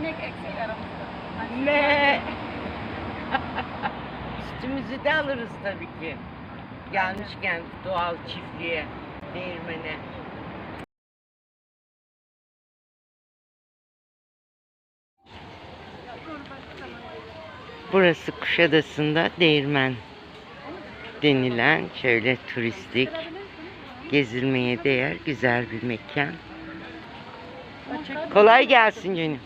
inek eksik aramızda. Hani Ne? Üstümüzü de alırız tabii ki. Gelmişken doğal çiftliğe, değirmene. Burası Kuşadası'nda değirmen denilen şöyle turistik gezilmeye değer güzel bir mekan. Kolay gelsin canım.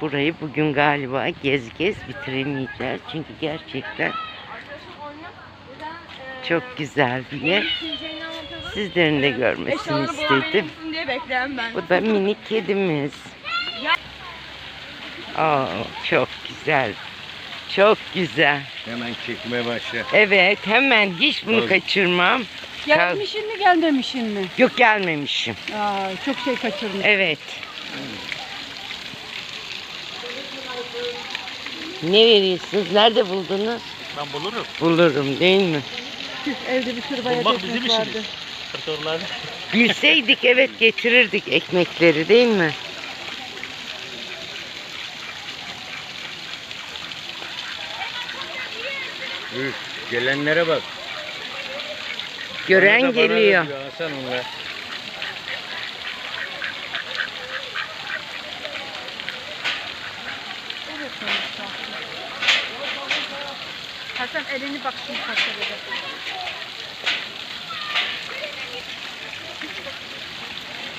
Burayı bugün galiba gez gez bitiremeyeceğiz. Çünkü gerçekten çok güzel bir yer. Sizlerin de görmesini istedim. diye bekleyen ben. Bu da minik kedimiz. Aa, çok güzel. Çok güzel. Hemen çekmeye başla. Evet hemen hiç bunu Tabii. kaçırmam. Gelmişin mi gelmemişin mi? Yok gelmemişim. Aa, çok şey kaçırmış. Evet. Ne veriyorsunuz? Nerede buldunuz? Ben bulurum. Bulurum değil mi? Evde bir sürü bayat Bulmak bizim ekmek vardı. işimiz. Kırtorlar. Bilseydik evet getirirdik ekmekleri değil mi? Üf, gelenlere bak. Gören Bana da bana geliyor. da diyor. Evet, sonuçta. Hasan elini bak şimdi kaçırdı.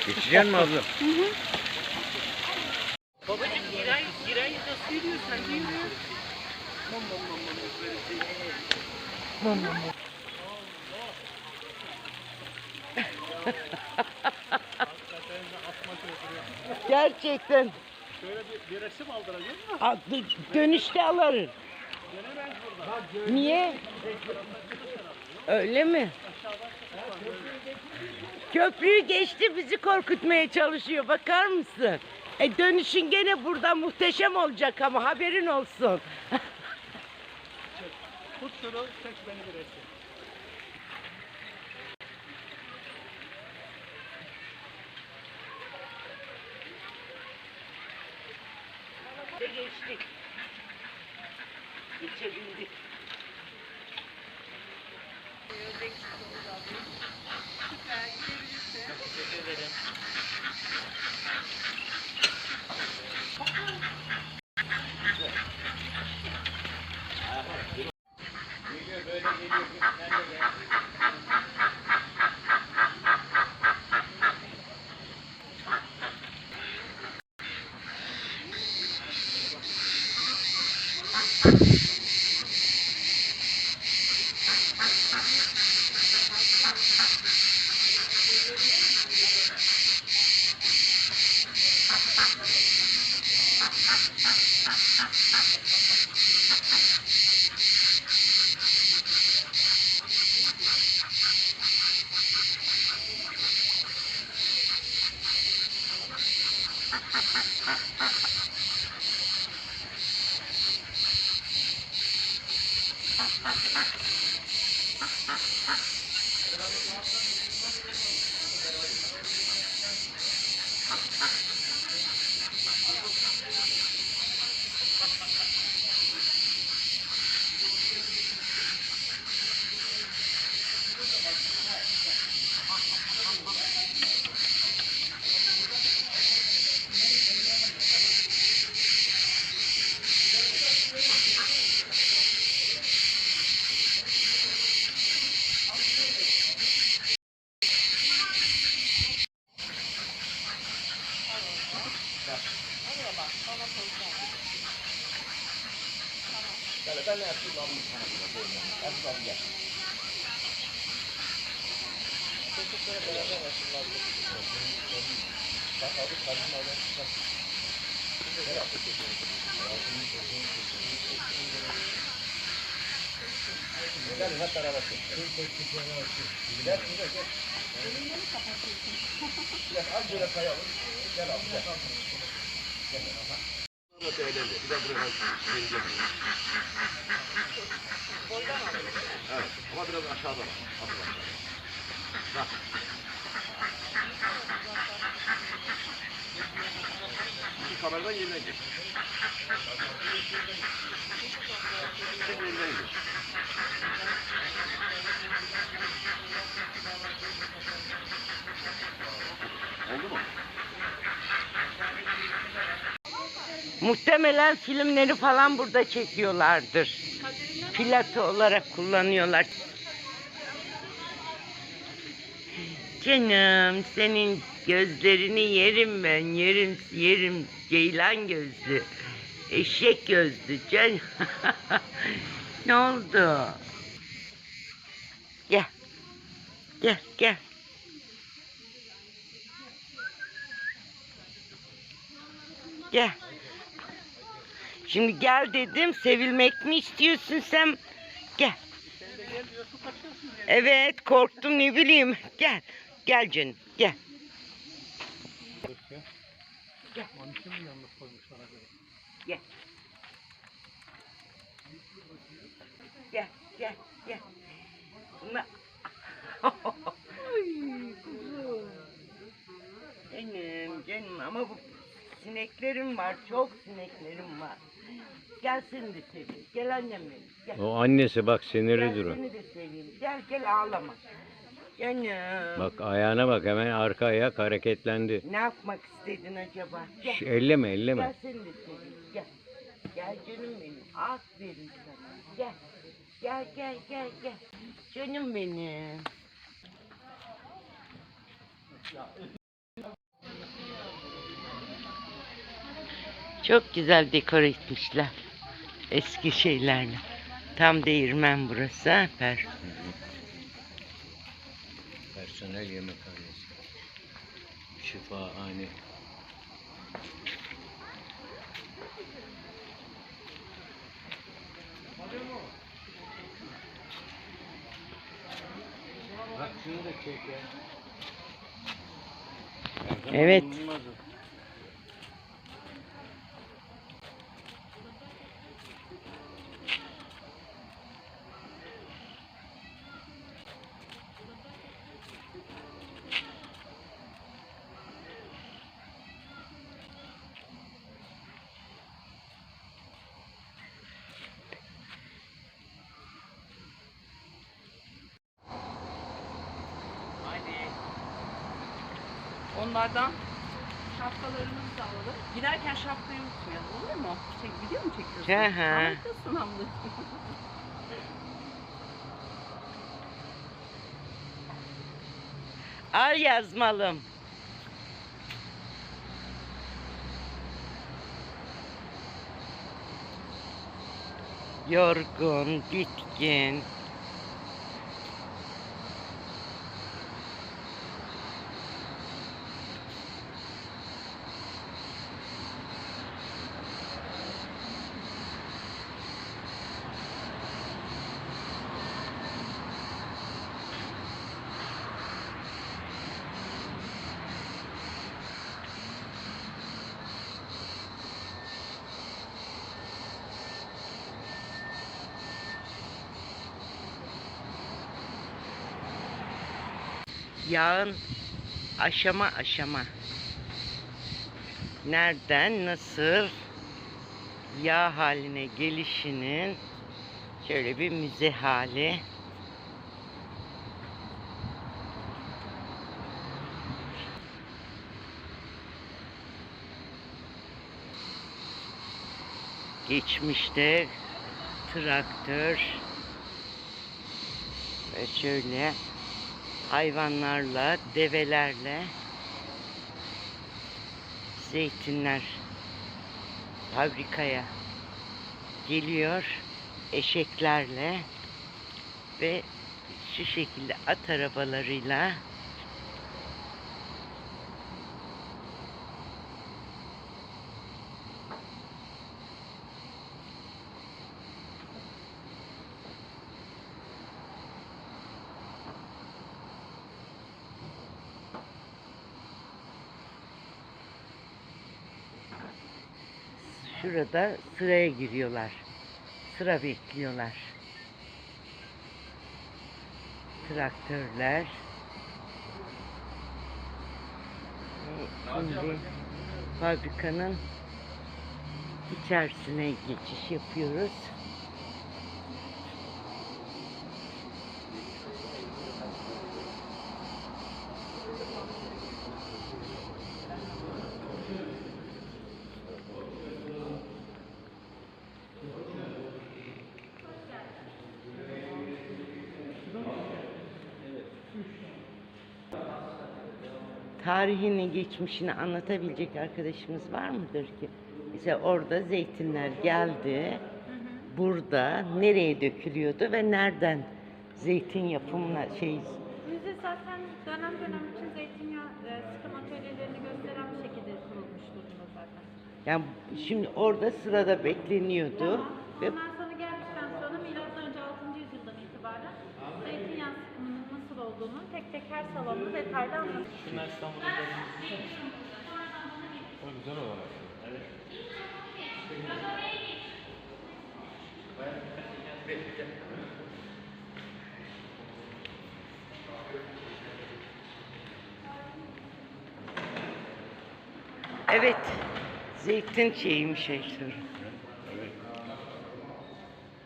Geçecek mi abla? Babacım giray, giray nasıl yürüyor sen değil mi? Gerçekten. Şöyle bir, bir resim aldıracağım mı? A- dö- Dönüşte alırız. Niye? Öyle mi? Köprüyü geçti bizi korkutmaya çalışıyor bakar mısın? E dönüşün gene burada muhteşem olacak ama haberin olsun. Tut şunu, çek beni bir resim. ADHD. It's a big Gel ben Ertuğrul'u Ertuğrul gel. Çocuklara beraber Ertuğrul'u Bak abi kadın adam çıkar. Gel hep beraber Gel gel gel. Gel al şöyle kayalım. Gel al. Gel geçtik. Geçebildik. Evet, ama biraz aşağıda. Hafif aşağıda. Bak. Şimdi kameradan yeniden geç. Şimdi yeniden geç. Muhtemelen filmleri falan burada çekiyorlardır. Plato olarak kullanıyorlar. Canım senin gözlerini yerim ben yerim yerim. Ceylan gözlü eşek gözlü can. Ne oldu? Gel gel gel. Gel Şimdi gel dedim. Sevilmek mi istiyorsun sen? Gel. Evet korktum ne bileyim. Gel. Gel canım. Gel. Gel. Gel. Gel. Gel. Gel. Buna... Benim canım ama bu sineklerim var. Çok sineklerim var. Gel seni de seveyim. Gel annem benim. Gel. O annesi bak Gel sinirli durun. seni de seveyim. Gel gel ağlama. Canım. Bak ayağına bak hemen arka ayak hareketlendi. Ne yapmak istedin acaba? Gel. Şş, elleme elleme. Gel seni de seveyim. Gel. Gel canım benim. Aferin sana. Gel. Gel gel gel gel. Canım benim. Çok güzel dekor etmişler. Eski şeylerle. Tam değirmen burası. ha, Per. Personel yemekhanesi. Şifahane. Bak şunu da çek ya. Evet. olmaz o. Onlardan şapkalarımızı da alalım. Giderken şapkayı unutmayalım olur mu? Şey, video mu çekiyorsun? Hı hı. Harikasın ablacığım. Al yazmalım. Yorgun, bitkin. Yağın aşama aşama. Nereden nasıl yağ haline gelişinin şöyle bir müze hali. Geçmişte traktör ve şöyle hayvanlarla, develerle zeytinler fabrikaya geliyor. Eşeklerle ve şu şekilde at arabalarıyla şurada sıraya giriyorlar. Sıra bekliyorlar. Traktörler. Şimdi fabrikanın içerisine geçiş yapıyoruz. Tarihini, geçmişini anlatabilecek arkadaşımız var mıdır ki? Mesela orada zeytinler geldi. Burada nereye dökülüyordu ve nereden zeytin yapımına şey Müze zaten dönem dönem bütün zeytinyağı e, sıkım atölyelerini gösteren bir şekilde kurulmuş durumda zaten. yani şimdi orada sırada bekleniyordu Tamam. ve Ondan olduğunu tek tek her salonda detaylı anlatıyor. evet zeytin şeyiymiş Ayşe.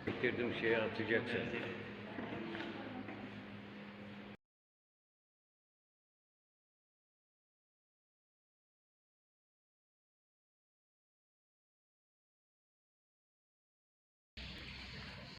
Bitirdim şeye atacaksın.